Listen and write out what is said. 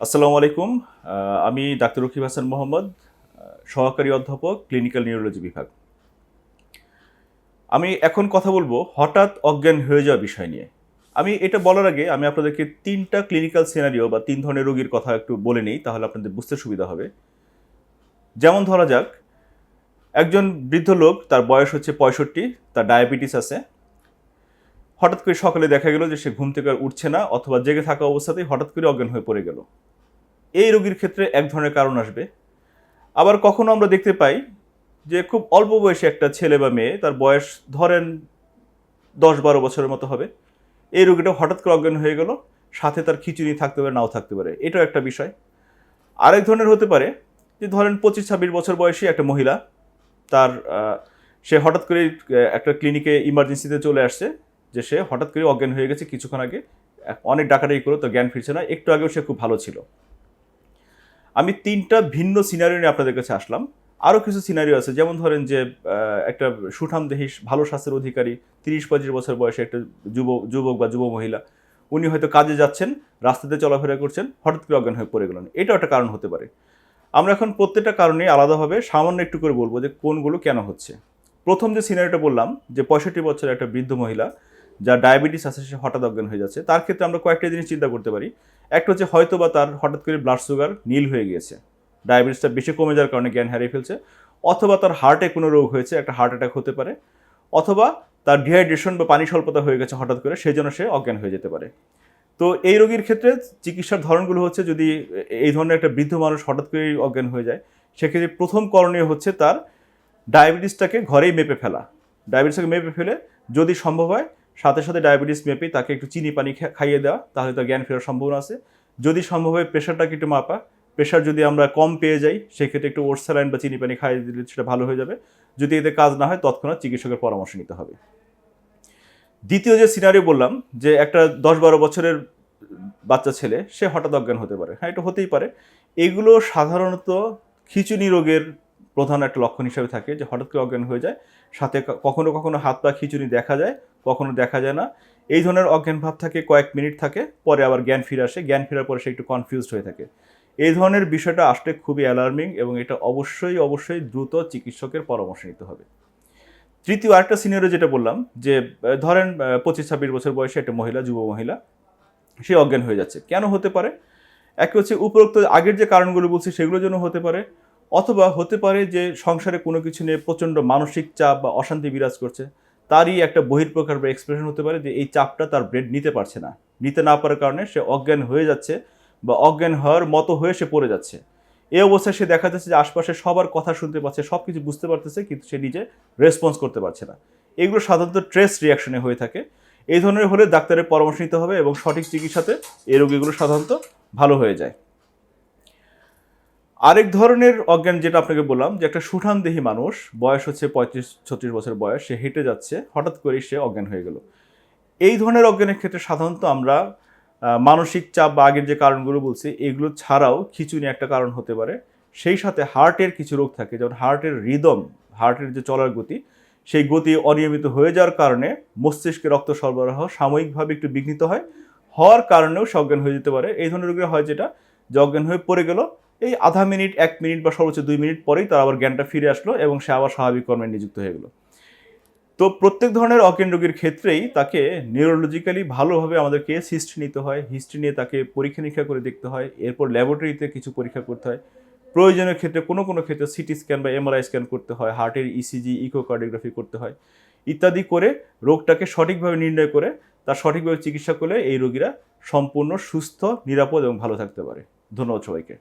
আসসালামু আলাইকুম। আমি ডাক্তার রকিব হাসান মোহাম্মদ সহকারী অধ্যাপক, ক্লিনিক্যাল নিউরোলজি বিভাগ। আমি এখন কথা বলব হঠাৎ অজ্ঞান হয়ে যাওয়া বিষয় নিয়ে। আমি এটা বলার আগে আমি আপনাদেরকে তিনটা ক্লিনিক্যাল সিনারিও বা তিন ধরনের রোগীর কথা একটু বলে নিই, তাহলে আপনাদের বুঝতে সুবিধা হবে। যেমন ধরা যাক, একজন বৃদ্ধ লোক, তার বয়স হচ্ছে পঁয়ষট্টি, তার ডায়াবেটিস আছে হঠাৎ করে সকালে দেখা গেল যে সে ঘুম থেকে আর উঠছে না অথবা জেগে থাকা অবস্থাতেই হঠাৎ করে অজ্ঞান হয়ে পড়ে গেল। এই রোগীর ক্ষেত্রে এক ধরনের কারণ আসবে। আবার কখনো আমরা দেখতে পাই যে খুব অল্প বয়সী একটা ছেলে বা মেয়ে, তার বয়স ধরেন দশ বারো বছরের মতো হবে। এই রোগীটা হঠাৎ করে অজ্ঞান হয়ে গেল, সাথে তার খিচুড়ি থাকতে পারে, নাও থাকতে পারে। এটাও একটা বিষয়। আরেক ধরনের হতে পারে যে ধরেন পঁচিশ ছাব্বিশ বছর বয়সী একটা মহিলা, তার সে হঠাৎ করে একটা ক্লিনিকে ইমার্জেন্সিতে চলে আসছে। যে সে হঠাৎ করে অজ্ঞান হয়ে গেছে কিছুক্ষণ আগে। অনেক ডাকাডাকি করে তো জ্ঞান ফিরছে না। একটু আগেও সে খুব ভালো ছিল। আমি তিনটা ভিন্ন সিনারিও নিয়ে আপনাদের কাছে আসলাম। আরও কিছু সিনারিও আছে। যেমন ধরেন যে একটা সুঠাম দেহি, ভালো স্বাস্থ্যের অধিকারী, তিরিশ পঁচিশ বছর বয়সে একটা যুব, যুবক বা যুব মহিলা। উনি হয়তো কাজে যাচ্ছেন, রাস্তাতে চলাফেরা করছেন, হঠাৎ করে অজ্ঞান হয়ে পড়ে গেলেন। এটাও একটা কারণ হতে পারে। আমরা এখন প্রত্যেকটা কারণে আলাদাভাবে সামান্য একটু করে বলব যে কোনগুলো কেন হচ্ছে। প্রথম যে সিনারিটা বললাম, যে পঁয়ষট্টি বছরের একটা বৃদ্ধ মহিলা যার ডায়াবেটিস আছে সে হঠাৎ অজ্ঞান হয়ে যাচ্ছে। তার ক্ষেত্রে আমরা কয়েকটা জিনিস চিন্তা করতে পারি। একটা হচ্ছে হয়তো বা তার হঠাৎ করে ব্লাড সুগার নীল হয়ে গিয়েছে। ডায়াবেটিসটা বেশি কমে যাওয়ার কারণে জ্ঞান হারিয়ে ফেলছে। অথবা তার হার্টে কোনো রোগ হয়েছে, একটা হার্ট অ্যাটাক হতে পারে। অথবা তার ডিহাইড্রেশন বা পানি স্বল্পতা হয়ে গেছে হঠাৎ করে, সেই জন্য সে অজ্ঞান হয়ে যেতে পারে। তো এই রোগীর ক্ষেত্রে চিকিৎসার ধরনগুলো হচ্ছে যদি এই ধরনের একটা বৃদ্ধ মানুষ হঠাৎ করেই অজ্ঞান হয়ে যায়, সেক্ষেত্রে প্রথম করণীয় হচ্ছে তার ডায়াবেটিসটাকে ঘরেই মেপে ফেলা। ডায়াবেটিসটাকে মেপে ফেলে যদি সম্ভব হয় সাথে সাথে ডায়াবেটিস মেপে তাকে একটু চিনি পানি খাইয়ে দেওয়া, তাহলে তার জ্ঞান ফেরার সম্ভাবনা আছে। যদি সম্ভব হয় প্রেশারটাকে একটু মাপা। প্রেশার যদি আমরা কম পেয়ে যাই, সেক্ষেত্রে একটু ওটস বা চিনি পানি খাইয়ে দিলে সেটা ভালো হয়ে যাবে। যদি এতে কাজ না হয়, তৎক্ষণাৎ চিকিৎসকের পরামর্শ নিতে হবে। দ্বিতীয় যে সিনারিও বললাম, যে একটা দশ বারো বছরের বাচ্চা ছেলে, সে হঠাৎ অজ্ঞান হতে পারে। হ্যাঁ এটা হতেই পারে। এগুলো সাধারণত খিচুনি রোগের প্রধান একটা লক্ষণ হিসেবে থাকে যে হঠাৎ করে অজ্ঞান হয়ে যায়। সাথে কখনো কখনো হাত পা খিচুড়ি দেখা যায়, কখনো দেখা যায় না। এই ধরনের অজ্ঞান ভাব থাকে, কয়েক মিনিট থাকে, পরে আবার জ্ঞান ফিরে আসে। জ্ঞান ফেরার পরে সে একটু কনফিউজড হয়ে থাকে। এই ধরনের বিষয়টা আসলে খুবই অ্যালার্মিং এবং এটা অবশ্যই অবশ্যই দ্রুত চিকিৎসকের পরামর্শ নিতে হবে। তৃতীয় আরেকটা সিনিয়রে যেটা বললাম, যে ধরেন পঁচিশ, ছাব্বিশ বছর বয়সে একটা মহিলা, যুব মহিলা, সে অজ্ঞান হয়ে যাচ্ছে। কেন হতে পারে? এক হচ্ছে উপরোক্ত আগের যে কারণগুলো বলছি সেগুলোর জন্য হতে পারে। অথবা হতে পারে যে সংসারে কোনো কিছু নিয়ে প্রচণ্ড মানসিক চাপ বা অশান্তি বিরাজ করছে, তারই একটা বহির্প্রকার বা এক্সপ্রেশন হতে পারে যে এই চাপটা তার ব্রেন নিতে পারছে না। নিতে না পারার কারণে সে অজ্ঞান হয়ে যাচ্ছে বা অজ্ঞান হওয়ার মতো হয়ে সে পড়ে যাচ্ছে। এই অবস্থায় সে দেখা যাচ্ছে যে আশপাশে সবার কথা শুনতে পাচ্ছে সব কিছু বুঝতে পারতেছে, কিন্তু সে নিজে রেসপন্স করতে পারছে না। এগুলো সাধারণত ট্রেস রিয়াকশনে হয়ে থাকে। এই ধরনের হলে ডাক্তারের পরামর্শ নিতে হবে এবং সঠিক চিকিৎসাতে এই রোগীগুলো সাধারণত ভালো হয়ে যায়। আরেক ধরনের অজ্ঞান যেটা আপনাকে বললাম, যে একটা সুঠাম দেহি মানুষ, বয়স হচ্ছে পঁয়ত্রিশ, ছত্রিশ বছর বয়স, সে হেঁটে যাচ্ছে, হঠাৎ করেই সে অজ্ঞান হয়ে গেল। এই ধরনের অজ্ঞানের ক্ষেত্রে সাধারণত আমরা মানসিক চাপ বা আগের যে কারণগুলো বলছি, এগুলো ছাড়াও খিচুনি একটা কারণ হতে পারে। সেই সাথে হার্টের কিছু রোগ থাকে, যেমন হার্টের রিদম, হার্টের যে চলার গতি, সেই গতি অনিয়মিত হয়ে যাওয়ার কারণে মস্তিষ্কে রক্ত সরবরাহ সাময়িকভাবে একটু বিঘ্নিত হয়, হওয়ার কারণেও সজ্ঞান হয়ে যেতে পারে। এই ধরনের রোগীরা হয় যেটা, যে অজ্ঞান হয়ে পড়ে গেল এই আধা মিনিট, এক মিনিট বা সর্বোচ্চ দুই মিনিট পরেই তার আবার জ্ঞানটা ফিরে আসলো এবং সে আবার স্বাভাবিক কর্মে নিযুক্ত হয়ে গেল। তো প্রত্যেক ধরনের অজ্ঞান রোগীর ক্ষেত্রেই তাকে নিউরোলজিক্যালি ভালোভাবে আমাদের কেস হিস্ট্রি নিতে হয় হিস্ট্রি নিয়ে তাকে পরীক্ষা নিরীক্ষা করে দেখতে হয়, এরপর ল্যাবরেটরিতে কিছু পরীক্ষা করতে হয়। প্রয়োজনের ক্ষেত্রে কোনো কোনো ক্ষেত্রে সিটি স্ক্যান বা এমআরআই স্ক্যান করতে হয় হার্টের ইসিজি ইকোকার্ডিওগ্রাফি করতে হয়, ইত্যাদি করে রোগটাকে সঠিকভাবে নির্ণয় করে তার সঠিকভাবে চিকিৎসা করলে এই রোগীরা সম্পূর্ণ সুস্থ, নিরাপদ এবং ভালো থাকতে পারে। ধন্যবাদ সবাইকে।